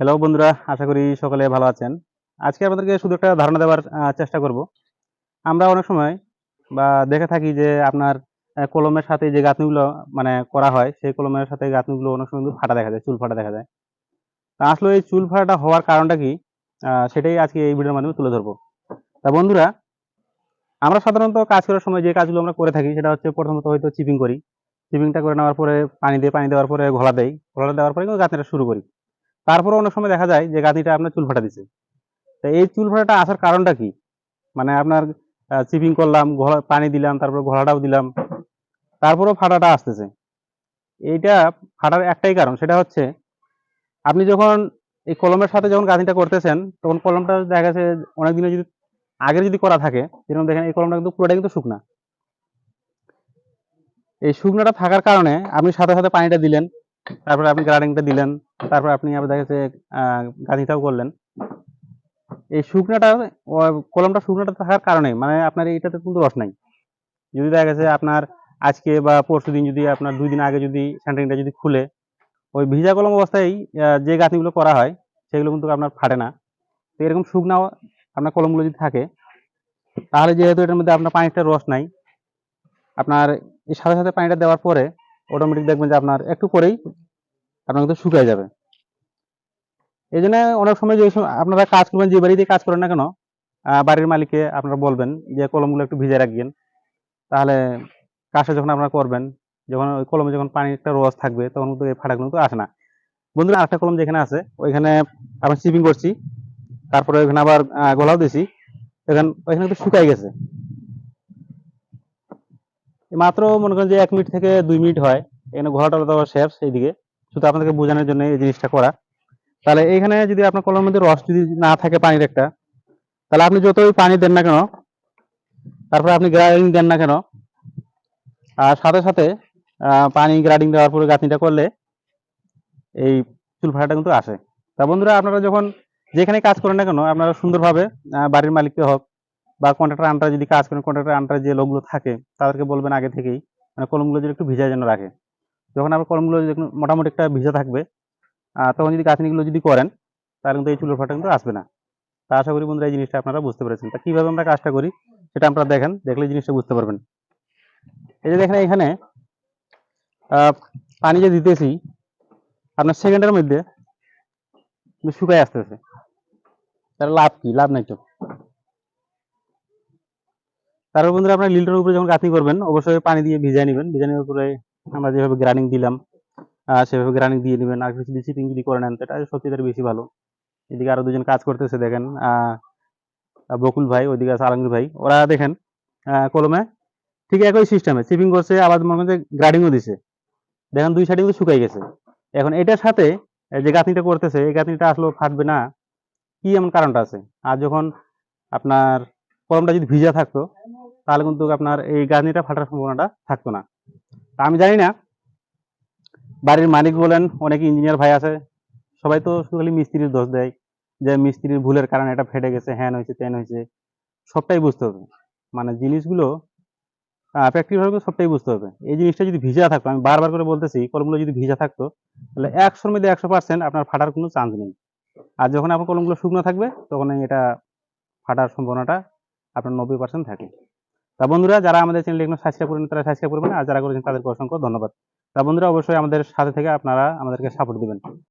Hello বন্ধুরা, আশা করি সকলে ভালো আছেন। আজকে আপনাদেরকে শুধু একটা ধারণা দেওয়ার চেষ্টা করব। আমরা অনেক সময় বা দেখে থাকি যে আপনার কলমের সাথে যে গাঁথনিগুলো মানে করা হয়, সেই কলমের সাথে গাঁথনিগুলো অনেক সময় ফাটা দেখা যায়, চুল ফাটা দেখা যায়। তা আসলে এই চুল ফাটাটা হওয়ার কারণটা কি? সেটাই আজকে এই ভিডিওর মাধ্যমে তুলে ধরবো। তা বন্ধুরা, আমরা সাধারণত কাজ করার সময় যে কাজগুলো আমরা করে থাকি, সেটা হচ্ছে প্রথমত হয়তো চিপিং করি। চিপিংটা করে নেওয়ার পরে পানি দিয়ে, পানি দেওয়ার পরে ঘোলা দেই। ঘোলা দেওয়ার পরে গাঁথনিটা শুরু করি। তারপরে অনেক সময় দেখা যায় যে গাঁথনিটা আপনার চুল ফাটা দিছে। তো এই চুল ফাটাটা আসার কারণটা কি? মানে আপনার চিপিং করলাম, ঘোলা, পানি দিলাম, তারপর ঘোলাটাও দিলাম, তারপরেও ফাটাটা আসতেছে। এইটা ফাটার একটাই কারণ, সেটা হচ্ছে আপনি যখন এই কলমের সাথে যখন গাঁথনিটা করতেছেন, তখন কলমটা দেখা গেছে অনেক দিনে যদি আগে যদি করা থাকে, যেরকম দেখেন এই কলমটা কিন্তু পুরোটা কিন্তু শুকনা। এই শুকনাটা থাকার কারণে আপনি সাথে সাথে পানিটা দিলেন তারপরে আপনি গ্রাডিংটা দিলেন তারপর আপনি আবার দেখা যাচ্ছে আহ, গাঁথনিটাও করলেন। এই শুকনাটা কলমটা শুকনাটা থাকার কারণে মানে আপনার এইটাতে কিন্তু রস নাই। যদি দেখা গেছে আপনার আজকে বা পরশু দিন যদি আপনার দুই দিন আগে যদি স্যান্টারিংটা যদি খুলে ওই ভিজা কলম অবস্থায় যে গাঁথনিগুলো করা হয় সেগুলো কিন্তু আপনার ফাটে না। তো এরকম শুকনা আপনার কলমগুলো যদি থাকে তাহলে যেহেতু এটার মধ্যে আপনার পানিটা রস নাই আপনার সাথে সাথে পানিটা দেওয়ার পরে অটোমেটিক দেখবেন যে আপনার একটু করেই আপনার কিন্তু শুকিয়ে যাবে। এই জন্য অনেক সময় যে আপনারা কাজ করবেন, যে বাড়িতে কাজ করেন না কেন বাড়ির মালিককে আপনারা বলবেন যে কলমগুলো একটু ভিজে রাখবেন। তাহলে কাজটা যখন আপনারা করবেন, যখন ওই কলমে যখন পানির একটা রস থাকবে, তখন কিন্তু এই ফাটাগুলো কিন্তু আসে না। বন্ধুরা, আরেকটা কলম যেখানে আছে, ওইখানে আমরা চিপিং করছি, তারপরে ওইখানে আবার গলাও দিছি এখানে ওইখানে কিন্তু শুকাই গেছে। মাত্র মনে করেন যে এক মিনিট থেকে দুই মিনিট হয়। এখানে ঘোলাটা দেওয়া শেষ এইদিকে। শুধু আপনাদেরকে বোঝানোর জন্য এই জিনিসটা করা। তাহলে এইখানে যদি আপনার কলমের মধ্যে রস যদি না থাকে পানির একটা, তাহলে আপনি যতই পানি দেন না কেন, তারপরে আপনি গ্রাইডিং দেন না কেন, আর সাথে সাথে পানি গ্রাইডিং দেওয়ার পরে গাঁথনিটা করলে এই চুল ফাটাটা কিন্তু আসে। তা বন্ধুরা, আপনারা যখন যেখানে কাজ করেন না কেন, আপনারা সুন্দরভাবে বাড়ির মালিককে হোক বা কন্ট্রাক্টর আন্ডারে যদি কাজ করেন কন্ট্রাক্টর আন্ডারে যে লোকগুলো থাকে, তাদেরকে বলবেন আগে থেকেই মানে কলমগুলো যদি একটু ভিজা যেন রাখে। যখন আপনার কলমগুলো মোটামুটি একটা ভিজা থাকবে তখন যদি গাঁথনিগুলো যদি করেন, তাহলে কিন্তু এই চুলের ফাটা কিন্তু আসবে না। তা আশা করি বন্ধুরা এই জিনিসটা আপনারা বুঝতে পেরেছেন। তা কীভাবে আমরা কাজটা করি, সেটা আপনারা দেখেন, দেখলে জিনিসটা বুঝতে পারবেন। এই যে দেখেন এখানে পানি যে দিতেছি, আপনার সেকেন্ডের মধ্যে শুকায় আসতেছে। তার লাভ কি? লাভ নাই তো। তারপর বন্ধুরা আপনার লিল্টনের উপরে যখন গাঁথনি করবেন, অবশ্যই পানি দিয়ে ভিজাই নেবেন। ভিজিয়ে নেওয়ার পরে আমরা যেভাবে গ্রানিং দিলাম সেভাবে গ্রানিং দিয়ে নেবেন। আর কিছু চিপিং যদি করে নেন এটা সত্যি তার বেশি ভালো। এদিকে আরও দুজন কাজ করতেছে, দেখেন বকুল ভাই ওইদিকে আছে আলমগীর ভাই। ওরা দেখেন কলমে ঠিক একই সিস্টেমে চিপিং করছে, আবার মনে যে গ্রাইডিংও দিছে। দেখেন দুই সাইডে কিন্তু শুকাই গেছে। এখন এটার সাথে যে গাঁথনিটা করতেছে, এই গাঁথনিটা আসলেও ফাটবে না। কি এমন কারণটা আছে? আর যখন আপনার কলমটা যদি ভিজা থাকতো তাহলে কিন্তু আপনার এই গাঁথনিটা ফাটার সম্ভাবনাটা থাকতো না। তা আমি জানি না। বাড়ির মালিক বলেন, অনেক ইঞ্জিনিয়ার ভাই আছে, সবাই তো শুধু খালি মিস্ত্রির দোষ দেয়, যে মিস্ত্রির ভুলের কারণে এটা ফেটে গেছে, হ্যান হয়েছে, ত্যান হয়েছে, সবটাই বুঝতে হবে। মানে জিনিসগুলো প্র্যাকটিক্যাল ভাবে সবটাই বুঝতে হবে। এই জিনিসটা যদি ভিজা থাকতো, আমি বারবার করে বলতেছি, কলমগুলো যদি ভিজা থাকতো, তাহলে একশোর মধ্যে একশো পার্সেন্ট আপনার ফাটার কোনো চান্স নেই। আর যখন আপনার কলমগুলো শুকনো থাকবে, তখন এটা ফাটার সম্ভাবনাটা আপনার নব্বই পার্সেন্ট থাকে। তা বন্ধুরা, যারা আমাদের চ্যানেল এখনও সাবস্ক্রাইব করেন তারা সাবস্ক্রাইব করবেন আর যারা করেছেন, তাদেরকে অসংখ্য ধন্যবাদ। তা বন্ধুরা, অবশ্যই আমাদের সাথে থেকে আপনারা আমাদেরকে সাপোর্ট দিবেন।